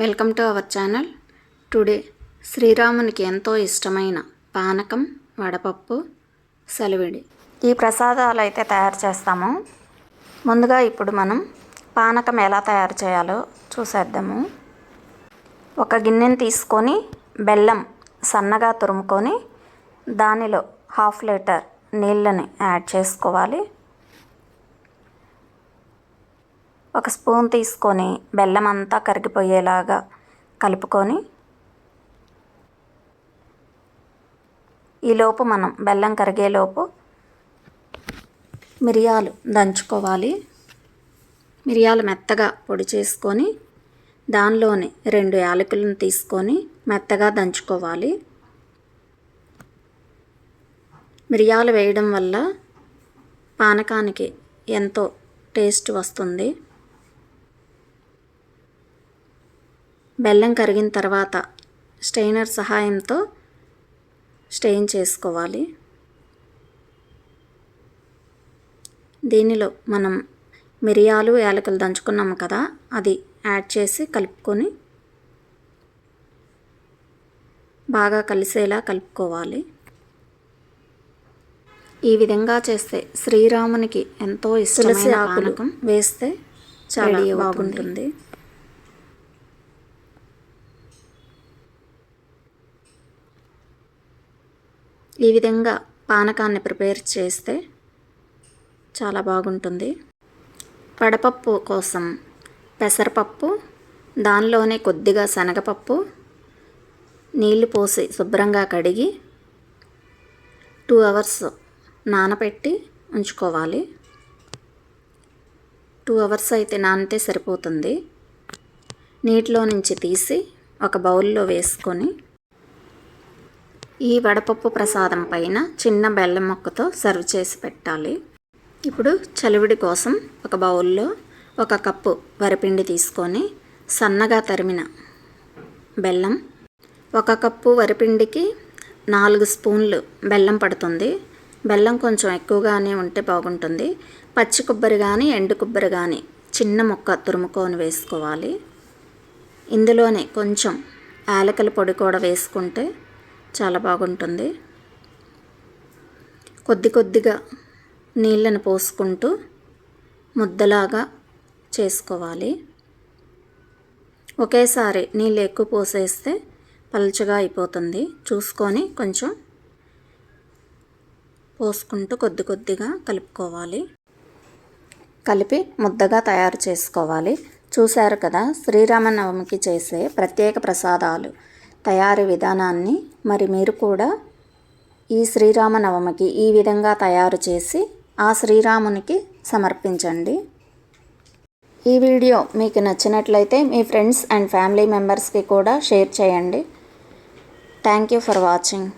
Welcome to our channel. Today శ్రీరామునికి ఎంతో ఇష్టమైన పానకం వడపప్పు సలివిడి. ఈ ప్రసాదాలు అయితే తయారు చేస్తాము. ముందుగా ఇప్పుడు మనం పానకం ఎలా తయారు చేయాలో చూసేద్దాము. ఒక గిన్నెని తీసుకొని బెల్లం సన్నగా తురుముకొని దానిలో హాఫ్ లీటర్ నీళ్ళని యాడ్ చేసుకోవాలి. ఒక స్పూన్ తీసుకొని బెల్లం అంతా కరిగిపోయేలాగా కలుపుకొని ఈలోపు మనం బెల్లం కరిగేలోపు మిరియాలు దంచుకోవాలి. మిరియాలు మెత్తగా పొడి చేసుకొని దానిలోని రెండు యాలకులను తీసుకొని మెత్తగా దంచుకోవాలి. మిరియాలు వేయడం వల్ల పానకానికి ఎంతో టేస్ట్ వస్తుంది. బెల్లం కరిగిన తర్వాత స్టెయినర్ సహాయంతో స్టెయిన్ చేసుకోవాలి. దీనిలో మనం మిరియాలు యాలకులు దంచుకున్నాము కదా అది యాడ్ చేసి కలుపుకొని బాగా కలిసేలా కలుపుకోవాలి. ఈ విధంగా చేస్తే శ్రీరామునికి ఎంతో ఇష్టమైన పానకం వేస్తే చాలా బాగుంటుంది. ఈ విధంగా పానకాన్ని ప్రిపేర్ చేస్తే చాలా బాగుంటుంది. వడపప్పు కోసం పెసరపప్పు దానిలోనే కొద్దిగా శనగపప్పు నీళ్ళు పోసి శుభ్రంగా కడిగి టూ అవర్స్ నానబెట్టి ఉంచుకోవాలి. టూ అవర్స్ అయితే నానితే సరిపోతుంది. నీటిలో నుంచి తీసి ఒక బౌల్లో వేసుకొని ఈ వడపప్పు ప్రసాదం పైన చిన్న బెల్లం మొక్కతో సర్వ్ చేసి పెట్టాలి. ఇప్పుడు చలివిడి కోసం ఒక బౌల్లో ఒక కప్పు వరిపిండి తీసుకొని సన్నగా తరిమిన బెల్లం ఒక కప్పు వరిపిండికి నాలుగు స్పూన్లు బెల్లం పడుతుంది. బెల్లం కొంచెం ఎక్కువగానే ఉంటే బాగుంటుంది. పచ్చి కొబ్బరి కానీ ఎండు కొబ్బరి కానీ చిన్న ముక్క తురుముకొని వేసుకోవాలి. ఇందులోనే కొంచెం యాలకల పొడి కూడా వేసుకుంటే చాలా బాగుంటుంది. కొద్ది కొద్దిగా నీళ్ళను పోసుకుంటూ ముద్దలాగా చేసుకోవాలి. ఒకేసారి నీళ్ళు ఎక్కువ పోసేస్తే పలుచగా అయిపోతుంది. చూసుకొని కొంచెం పోసుకుంటూ కొద్ది కొద్దిగా కలుపుకోవాలి. కలిపి ముద్దగా తయారు చేసుకోవాలి. చూశారు కదా శ్రీరామనవమికి చేసే ప్రత్యేక ప్రసాదాలు. తయారీ విధానాన్ని మరి మీరు కూడా ఈ శ్రీరామనవమికి ఈ విధంగా తయారు చేసి ఆ శ్రీరామునికి సమర్పించండి. ఈ వీడియో మీకు నచ్చినట్లయితే మీ ఫ్రెండ్స్ అండ్ ఫ్యామిలీ మెంబర్స్కి కూడా షేర్ చేయండి. Thank you for watching.